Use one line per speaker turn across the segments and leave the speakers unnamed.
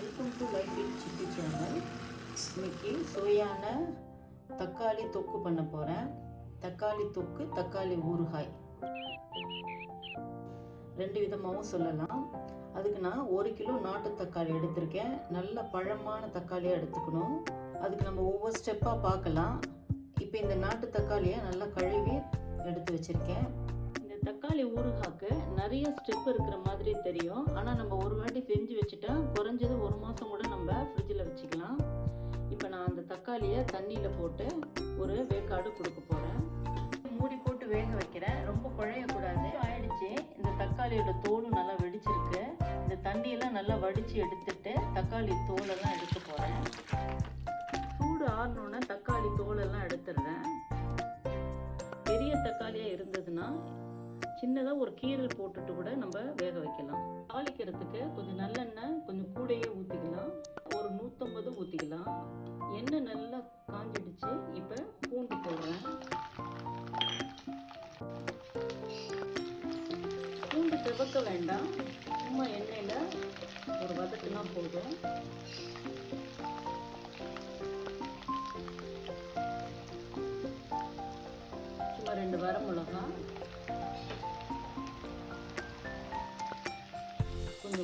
Welcome to life in city channel இன்னைக்கு சுவையான தக்காளி தொக்கு பண்ண போகிறேன் தக்காளி தொக்கு தக்காளி ஊறுகாய். ரெண்டு விதமாகவும் சொல்லலாம். அதுக்கு நான் ஒரு கிலோ நாட்டு தக்காளி எடுத்திருக்கேன். நல்ல பழமான தக்காளியாக எடுத்துக்கணும். அதுக்கு நம்ம ஒவ்வொரு ஸ்டெப்பாக பார்க்கலாம். இப்போ இந்த நாட்டு தக்காளியை நல்லா கழுவி எடுத்து வச்சுருக்கேன். தக்காளி ஊறுகாக்கு நிறைய ஸ்டெப் இருக்கிற மாதிரி தெரியும். ஆனால் நம்ம ஒரு வாட்டி செஞ்சு வச்சுட்டா குறைஞ்சது ஒரு மாதம் கூட நம்ம ஃப்ரிட்ஜில் வச்சுக்கலாம். இப்போ நான் அந்த தக்காளியை தண்ணியில் போட்டு ஒரு வேக்காடு கொடுக்க போகிறேன் மூடி போட்டு வேக வைக்கிறேன். ரொம்ப குழையக்கூடாது. ஆயிடுச்சு. இந்த தக்காளியோட தோலும் நல்லா வெடிச்சிருக்கு. இந்த தண்ணியெல்லாம் நல்லா வடித்து எடுத்துட்டு தக்காளி தோலெல்லாம் எடுக்க போகிறேன் சூடு ஆறணுன்னா தக்காளி தோலெல்லாம் எடுத்துடுறேன். பெரிய தக்காளியாக இருந்ததுன்னா சின்னதாக ஒரு கீரல் போட்டுட்டு கூட நம்ம வேக வைக்கலாம். தாளிக்கிறதுக்கு கொஞ்சம் நல்லெண்ணெய் கொஞ்சம் கூடையே ஊற்றிக்கலாம் ஒரு நூற்றம்பது ஊற்றிக்கலாம் எண்ணெய் நல்லா காஞ்சிடுச்சு. இப்போ பூண்டு போடுறேன். பூண்டு செவக்க வேண்டாம். சும்மா எண்ணெயில் ஒரு வதக்குனா போதும். சும்மா ரெண்டு வர மிளகாய்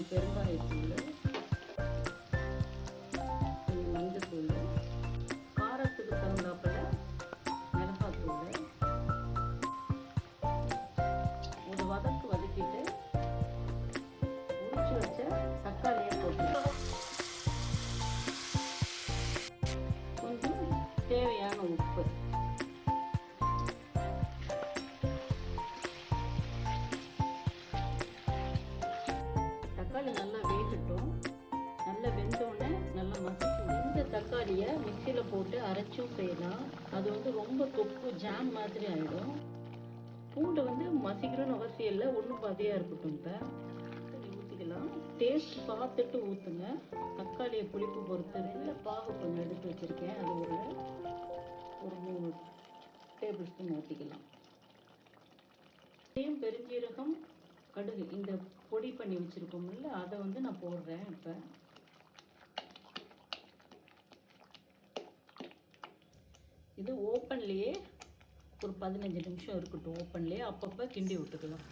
பெருங்காயத்தூள் தக்காளியை மிக்சியில் போட்டு அரைச்சும் செய்யலாம். அது வந்து ரொம்ப தொப்பு ஜாம் மாதிரி ஆகிடும் பூண்டை வந்து மசிக்கணும்னு அவசியம் இல்லை. ஒன்றும் பாதியாக இருக்கட்டும் இப்போ. ஊற்றிக்கலாம் டேஸ்ட் பார்த்துட்டு ஊற்றுங்க தக்காளியை புளிப்பு பொறுத்து நல்ல பாகு கொஞ்சம் எடுத்து வச்சுருக்கேன். அது ஒரு ஒரு மூணு டேபிள் ஸ்பூன் ஊற்றிக்கலாம் சேம் பெருஞ்சீரகம் கடுகு இந்த பொடி பண்ணி வச்சுருக்கோம்ல அதை வந்து நான் போடுறேன் இப்போ. இது ஓப்பன்லேயே ஒரு பதினஞ்சு நிமிஷம் இருக்கட்டும் ஓப்பன்லேயே அப்பப்போ கிண்டி விட்டுக்கலாம்.